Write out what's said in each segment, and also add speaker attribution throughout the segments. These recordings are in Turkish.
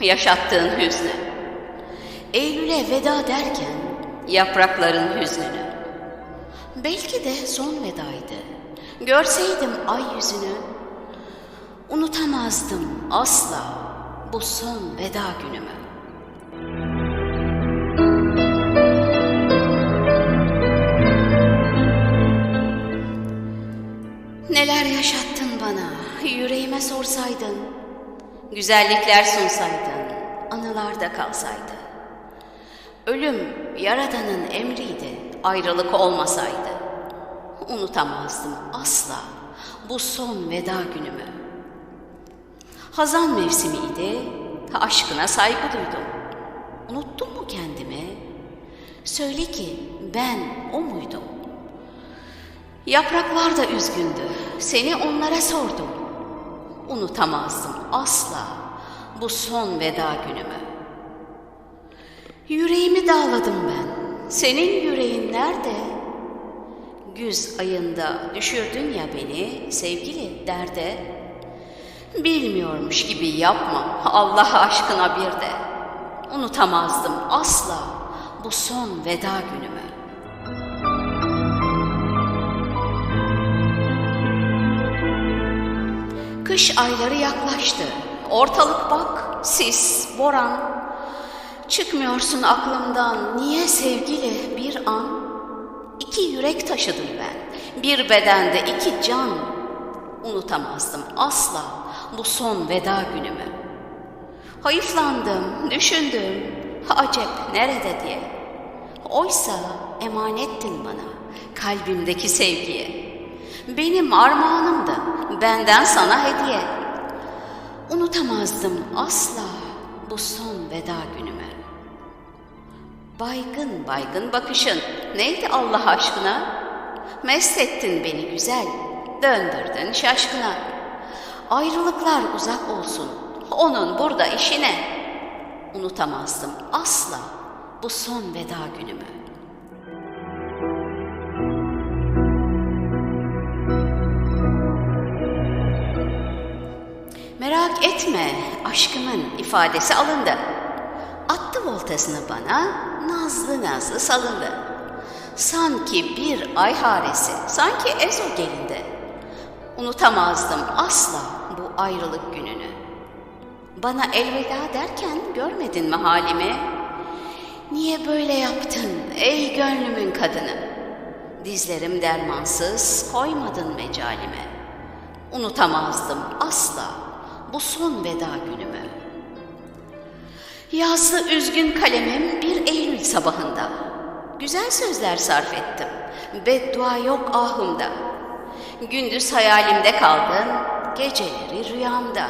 Speaker 1: yaşattığın hüznü. Eylül'e veda derken yaprakların hüznünü. Belki de son vedaydı. Görseydim ay yüzünü, unutamazdım asla bu son veda günümü. Neler yaşattın bana, yüreğime sorsaydın. Güzellikler sunsaydın, anılarda kalsaydı. Ölüm Yaradan'ın emriydi, ayrılık olmasaydı. Unutamazdım asla bu son veda günümü. Hazan mevsimiydi, aşkına saygı duydum. Unuttum mu kendimi? Söyle ki ben o muydum? Yapraklar da üzgündü. Seni onlara sordum. Unutamazdım asla bu son veda günümü. Yüreğimi dağladım ben. Senin yüreğin nerede? Güz ayında düşürdün ya beni sevgili derde. Bilmiyormuş gibi yapma Allah aşkına bir de. Unutamazdım asla bu son veda günümü. Kış ayları yaklaştı. Ortalık bak, sis, boran. Çıkmıyorsun aklımdan. Niye sevgili bir an? İki yürek taşıdım ben. Bir bedende iki can. Unutamazdım asla bu son veda günümü. Hayıflandım, düşündüm. Acep nerede diye. Oysa emanettin bana kalbimdeki sevgiye. Benim armağanımdı benden sana hediye. Unutamazdım asla bu son veda günümü. Baygın baygın bakışın neydi Allah aşkına? Mest ettin beni güzel, döndürdün şaşkına. Ayrılıklar uzak olsun, onun burada işine. Unutamazdım asla bu son veda günümü. Etme, aşkımın ifadesi alındı. Attı voltasını bana, nazlı nazlı salındı. Sanki bir ay haresi, sanki Ezo gelindi. Unutamazdım asla bu ayrılık gününü. Bana elveda derken görmedin mi halimi? Niye böyle yaptın ey gönlümün kadını? Dizlerim dermansız koymadın mecalime. Unutamazdım asla bu son veda günümü. Yazdı üzgün kalemim bir Eylül sabahında. Güzel sözler sarf ettim. Beddua yok ahımda. Gündüz hayalimde kaldın, geceleri rüyamda.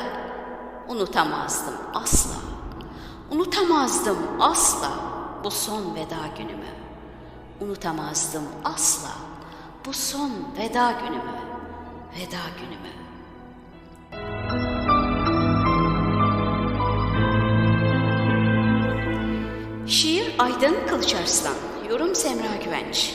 Speaker 1: Unutamazdım asla. Unutamazdım asla bu son veda günümü. Unutamazdım asla bu son veda günümü. Veda günümü. Şiir Aydın Kılıçarslan, yorum Semra Güvenç.